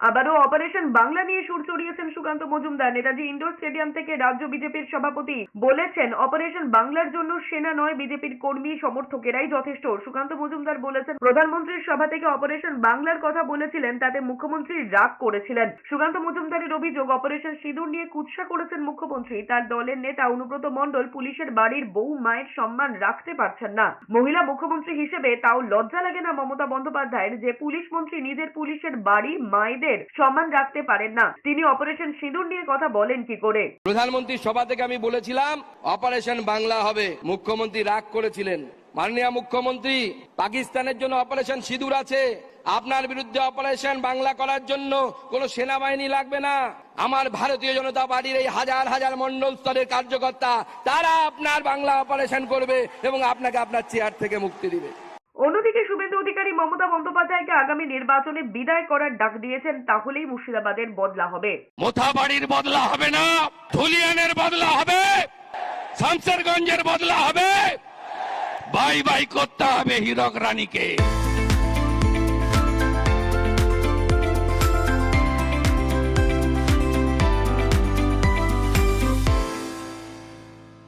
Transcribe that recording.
আবারও অপারেশন বাংলা নিয়ে সুর চড়িয়েছেন সুকান্ত মজুমদার। নেতাজি ইন্ডোর স্টেডিয়াম থেকে রাজ্য বিজেপির সভাপতি বলেছেন, অপারেশন বাংলার জন্য সেনা নয়, বিজেপির কর্মী, সমর্থকেরাই যথেষ্ট। সুকান্ত মজুমদার বলেছেন, প্রধানমন্ত্রীর সভা থেকে অপারেশন বাংলার কথা বলেছিলেন, তাতে মুখ্যমন্ত্রী রাগ করেছিলেন। সুকান্ত মজুমদারের অভিযোগ, অপারেশন সিঁদুর নিয়ে কুৎসা করেছেন মুখ্যমন্ত্রী। তার দলের নেতা অনুব্রত মণ্ডল পুলিশের বাড়ির বউ মায়ের সম্মান রাখতে পারছেন না। মহিলা মুখ্যমন্ত্রী হিসেবে তাও লজ্জা লাগে না মমতা বন্দ্যোপাধ্যায়ের, যে পুলিশ মন্ত্রী নিজের পুলিশের বাড়ি মায়েদের সম্মান রাখতে পারেন না। তিনি অপারেশন সিঁদুর নিয়ে কথা বলেন কি করে? প্রধানমন্ত্রীর সভা থেকে আমি বলেছিলাম অপারেশন বাংলা হবে। মুখ্যমন্ত্রী রাগ করেছিলেন। মাননীয় মুখ্যমন্ত্রী, পাকিস্তানের জন্য অপারেশন সিঁদুর আছে। আপনার বিরুদ্ধে অপারেশন বাংলা করার জন্য কোনো সেনাবাহিনী লাগবে না। আমার ভারতীয় জনতা পার্টির এই হাজার হাজার মন্ডল স্তরের কার্যকর্তা, তারা আপনার বাংলা অপারেশন করবে এবং আপনাকে আপনার চেয়ার থেকে মুক্তি দিবে। শুভেন্দু অধিকারী মমতা বন্দ্যোপাধ্যায়কে আগামী নির্বাচনে বিদায় করার ডাক দিয়েছেন, তাহলেই মুর্শিদাবাদের বদলা হবে। মোথাবাড়ির বদলা হবে না, ধুলিয়ানের বদলা হবে, শামসেরগঞ্জের বদলা হবে। বাই বাই করতে হবে হীরক রানীকে।